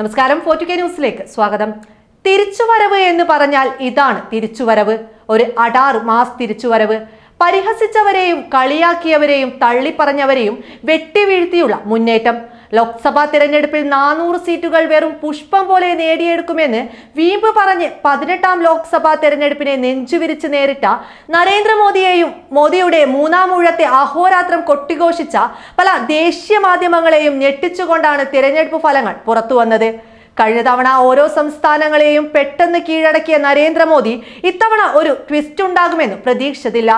നമസ്കാരം ഫോർട്ടു കെ ന്യൂസിലേക്ക് സ്വാഗതം. തിരിച്ചുവരവ് എന്ന് പറഞ്ഞാൽ ഇതാണ് തിരിച്ചുവരവ്. ഒരു അടാർ മാസ് തിരിച്ചുവരവ്. പരിഹസിച്ചവരെയും കളിയാക്കിയവരെയും തള്ളിപ്പറഞ്ഞവരെയും വെട്ടിവീഴ്ത്തിയുള്ള മുന്നേറ്റം. ലോക്സഭാ തിരഞ്ഞെടുപ്പിൽ നാനൂറ് സീറ്റുകൾ വെറും പുഷ്പം പോലെ നേടിയെടുക്കുമെന്ന് വീമ്പ് പറഞ്ഞ് പതിനെട്ടാം ലോക്സഭാ തെരഞ്ഞെടുപ്പിനെ നെഞ്ചുവിരിച്ച് നേരിട്ട നരേന്ദ്രമോദിയെയും മോദിയുടെ മൂന്നാം ഊഴത്തെ അഹോരാത്രം കൊട്ടിഘോഷിച്ച പല ദേശീയ മാധ്യമങ്ങളെയും ഞെട്ടിച്ചുകൊണ്ടാണ് തിരഞ്ഞെടുപ്പ് ഫലങ്ങൾ പുറത്തു വന്നത്. കഴിഞ്ഞ തവണ ഓരോ സംസ്ഥാനങ്ങളെയും പെട്ടെന്ന് കീഴടക്കിയ നരേന്ദ്രമോദി ഇത്തവണ ഒരു ട്വിസ്റ്റ് ഉണ്ടാകുമെന്ന് പ്രതീക്ഷിച്ചതില്ല.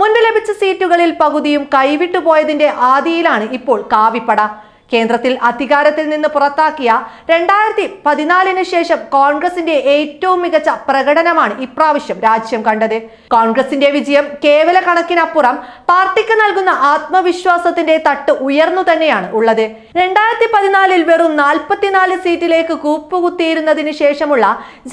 മുൻപ് ലഭിച്ച സീറ്റുകളിൽ പകുതിയും കൈവിട്ടുപോയതിന്റെ ആദിയിലാണ് ഇപ്പോൾ കാവിപ്പട. കേന്ദ്രത്തിൽ അധികാരത്തിൽ നിന്ന് പുറത്താക്കിയ രണ്ടായിരത്തി പതിനാലിന് ശേഷം കോൺഗ്രസിന്റെ ഏറ്റവും മികച്ച പ്രകടനമാണ് ഇപ്രാവശ്യം രാജ്യം കണ്ടത്. കോൺഗ്രസിന്റെ വിജയം കേവല കണക്കിനപ്പുറം പാർട്ടിക്ക് നൽകുന്ന ആത്മവിശ്വാസത്തിന്റെ തട്ട് ഉയർന്നു തന്നെയാണ് ഉള്ളത്. രണ്ടായിരത്തി പതിനാലിൽ വെറും നാൽപ്പത്തിനാല് സീറ്റിലേക്ക് കൂപ്പുകുത്തിയിരുന്നതിന് ശേഷമുള്ള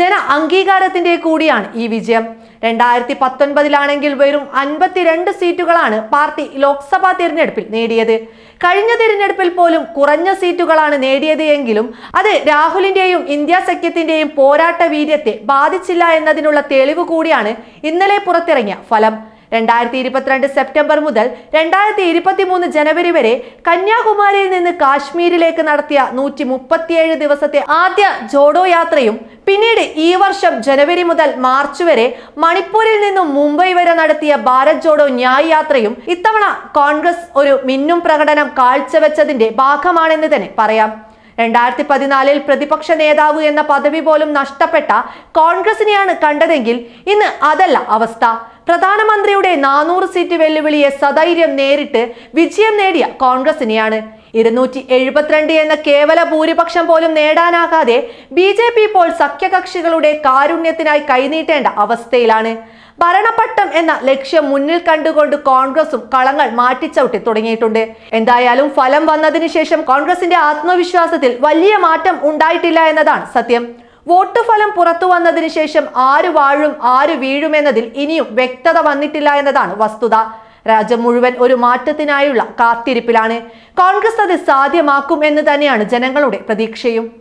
ജന അംഗീകാരത്തിന്റെ കൂടിയാണ് ഈ വിജയം. രണ്ടായിരത്തി പത്തൊൻപതിലാണെങ്കിൽ വെറും അൻപത്തിരണ്ട് സീറ്റുകളാണ് പാർട്ടി ലോക്സഭാ തിരഞ്ഞെടുപ്പിൽ നേടിയത്. കഴിഞ്ഞ തിരഞ്ഞെടുപ്പിൽ പോലും കുറഞ്ഞ സീറ്റുകളാണ് നേടിയത് എങ്കിലും അത് രാഹുലിന്റെയും ഇന്ത്യ സഖ്യത്തിന്റെയും പോരാട്ട വീര്യത്തെ ബാധിച്ചില്ല എന്നതിനുള്ള തെളിവ് കൂടിയാണ് ഇന്നലെ പുറത്തിറങ്ങിയ ഫലം. രണ്ടായിരത്തി ഇരുപത്തിരണ്ട് സെപ്റ്റംബർ മുതൽ രണ്ടായിരത്തി ഇരുപത്തി മൂന്ന് ജനുവരി വരെ കന്യാകുമാരിയിൽ നിന്ന് കാശ്മീരിലേക്ക് നടത്തിയ നൂറ്റി മുപ്പത്തിയേഴ് ദിവസത്തെ ആദ്യ ജോഡോ യാത്രയും പിന്നീട് ഈ വർഷം ജനുവരി മുതൽ മാർച്ച് വരെ മണിപ്പൂരിൽ നിന്നും മുംബൈ വരെ നടത്തിയ ഭാരത് ജോഡോ ന്യായ് യാത്രയും ഇത്തവണ കോൺഗ്രസ് ഒരു മിന്നും പ്രകടനം കാഴ്ചവെച്ചതിന്റെ ഭാഗമാണെന്ന് തന്നെ പറയാം. രണ്ടായിരത്തി പതിനാലിൽ പ്രതിപക്ഷ നേതാവ് എന്ന പദവി പോലും നഷ്ടപ്പെട്ട കോൺഗ്രസിനെയാണ് കണ്ടതെങ്കിൽ ഇന്ന് അതല്ല അവസ്ഥ. പ്രധാനമന്ത്രിയുടെ നാനൂറ് സീറ്റ് വെല്ലുവിളിയെ സധൈര്യം നേരിട്ട് വിജയം നേടിയ കോൺഗ്രസിനെയാണ്. ഇരുന്നൂറ്റി എഴുപത്തിരണ്ട് എന്ന കേവല ഭൂരിപക്ഷം പോലും നേടാനാകാതെ ബി ജെ പി ഇപ്പോൾ സഖ്യകക്ഷികളുടെ കാരുണ്യത്തിനായി കൈനീട്ടേണ്ട അവസ്ഥയിലാണ്. ഭരണപട്ടം എന്ന ലക്ഷ്യം മുന്നിൽ കണ്ടുകൊണ്ട് കോൺഗ്രസും കളങ്ങൾ മാറ്റിച്ചവിട്ടി തുടങ്ങിയിട്ടുണ്ട്. എന്തായാലും ഫലം വന്നതിന് ശേഷം കോൺഗ്രസിന്റെ ആത്മവിശ്വാസത്തിൽ വലിയ മാറ്റം ഉണ്ടായിട്ടില്ല എന്നതാണ് സത്യം. വോട്ട് ഫലം പുറത്തു വന്നതിന് ശേഷം ആര് വാഴും ആര് വീഴുമെന്നതിൽ ഇനിയും വ്യക്തത വന്നിട്ടില്ല എന്നതാണ് വസ്തുത. രാജ്യം മുഴുവൻ ഒരു മാറ്റത്തിനായുള്ള കാത്തിരിപ്പിലാണ്. കോൺഗ്രസ് അത് സാധ്യമാക്കും എന്ന് തന്നെയാണ് ജനങ്ങളുടെ പ്രതീക്ഷയും.